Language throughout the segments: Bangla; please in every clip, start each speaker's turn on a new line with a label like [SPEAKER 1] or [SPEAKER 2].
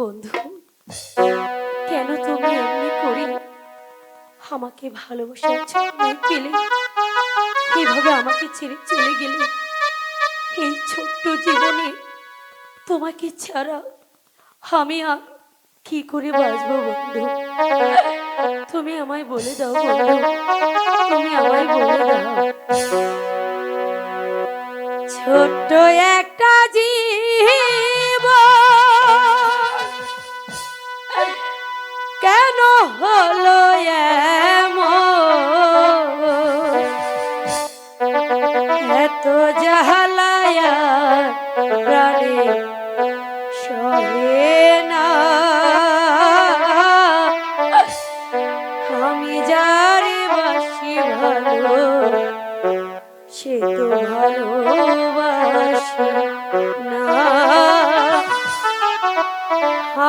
[SPEAKER 1] বন্ধু, কেন তুমি এমনি করে আমাকে ভালোবাসার জন্য পেলে এভাবে আমাকে ছেড়ে চলে গেলে এই ছোট্ট জীবনে তোমাকে ছাড়া আমি আর কি করে বাঁচবো বন্ধু? তুমি আমায় বলে দাও বন্ধু, তুমি আমায় বলে দাও। ছোট্ট একটা জীব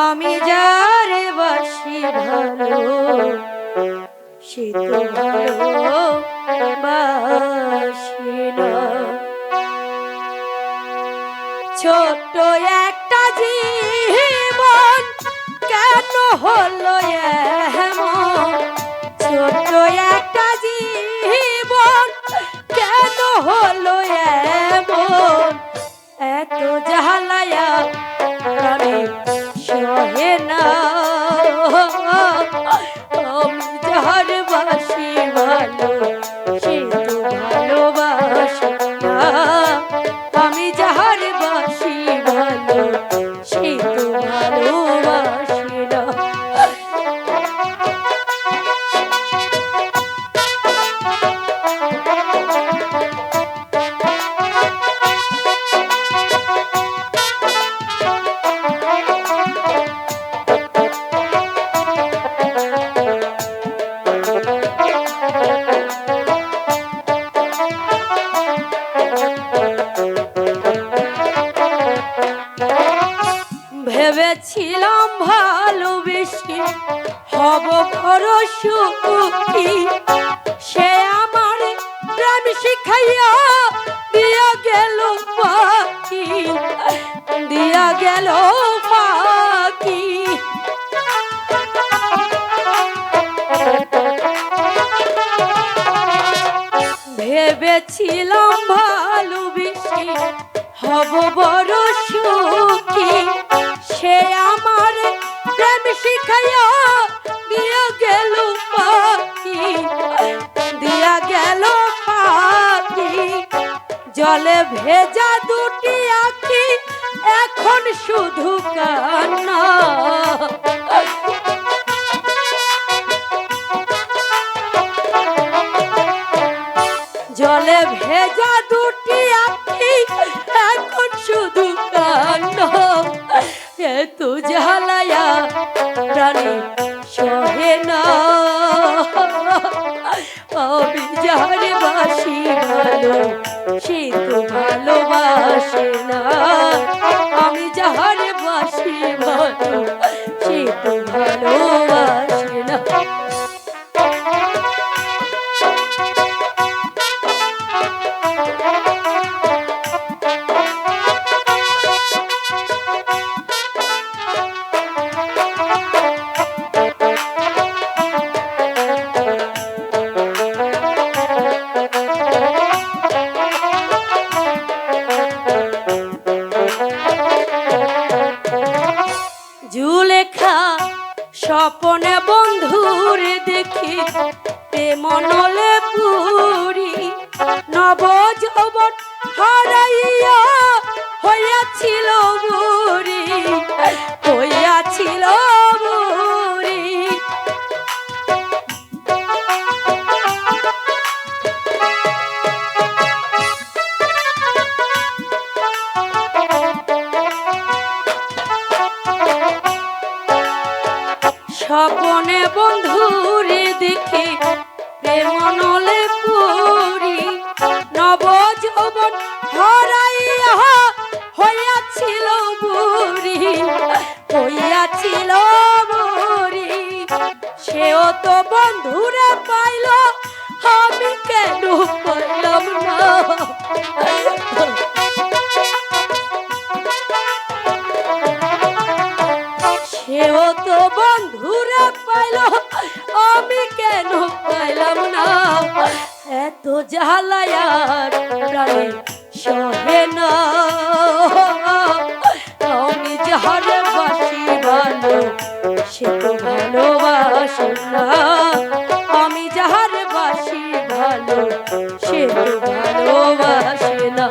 [SPEAKER 1] আমি যারে বাসি ভালো সে ছোট্ট একটা জীবন সহে না। আমি যাহার বাসি ভালো সে তো ভালোবাসে না। আমি যাহার বাসি ভেবেছিলাম ভালোবেসে, হব সুখী সে আমার প্রেম শিখাইয়া দিয়া গেল পাখি, দিয়া গেল পাখি। ভেবেছিলাম ভালোবেসে, হব বড় শিখাইয়া দিয়া গেল পাখি দিয়া গেল জলে ভেজা দুটি আখি এখন শুধু কান্না এত জ্বালায়া প্রাণী সহে না। আমি যারে বাসি ভালো, সে তো ভালোবাসে না। আমি যাহারে বাসি জুলেখা স্বপনে বন্ধুর দেখি মনলে পুরি নব যৌবন হারাইয়া হইয়াছিল বুড়ি স্বপনে বন্ধুরে দেখে প্রেমনলে পুরি নব যৌবন হরাইয়া হইয়াছিল বুড়ি হইয়াছিল বুড়ি। সেও তো বন্ধুরে পাইল, আমি কেন পাইলাম? সেও তো বন্ধুরা পাইল, আমি কেন পাইলাম না? এত জ্বালায়ার প্রাণে সহে না। আমি যাহার বাসি ভালো, সে তো ভালোবাসে না। আমি যাহার বাসি ভালো, সে তো ভালোবাসে না।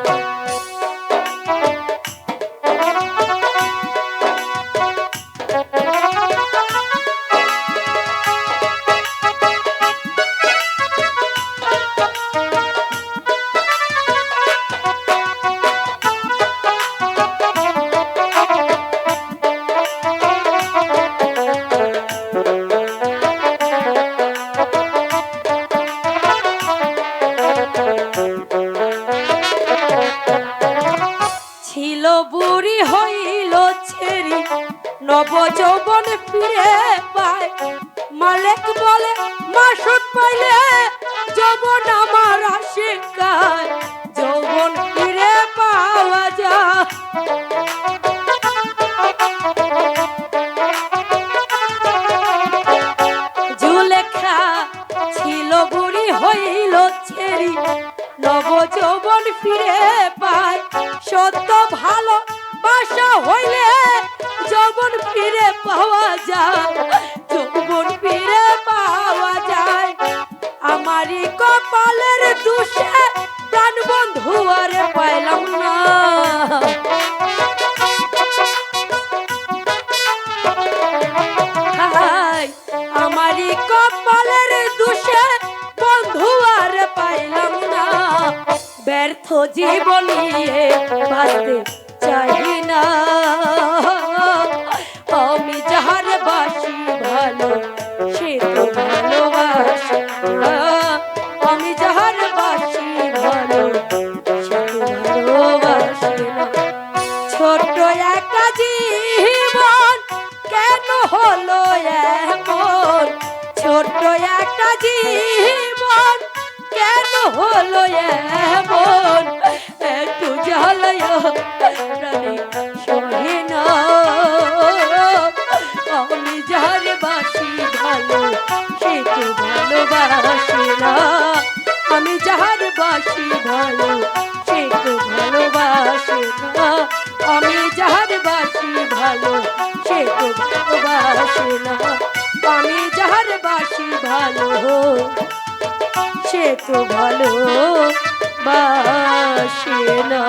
[SPEAKER 1] নব যৌবন ফিরে পায়। মালিক বলে মাসুদ পাইলে যৌবন আমার আশিকায় ফিরে পাওয়া যায় যৌবন ফিরে পাওয়া যায়। আমারই কপালের দুষে প্রাণ বন্ধু আর পাইলাম না। আমারই কপালের দুষে বন্ধু আর পাইলাম না। ব্যর্থ জীবন বাঁচতে চাই না। জীবন কেন হলো এমন? একটু জ্বালায় প্রাণে সহে না। আমি যার বাসি ভালো, সে তো ভালোবাসে না। আমি যাহার বাসি ভালো, সে তো ভালোবাসে না। আমি যাহার বাসি ভালো, সে তো ভালোবাসে না। আমি যাহার বাসি ভালো সে তো ভালো বাসে না।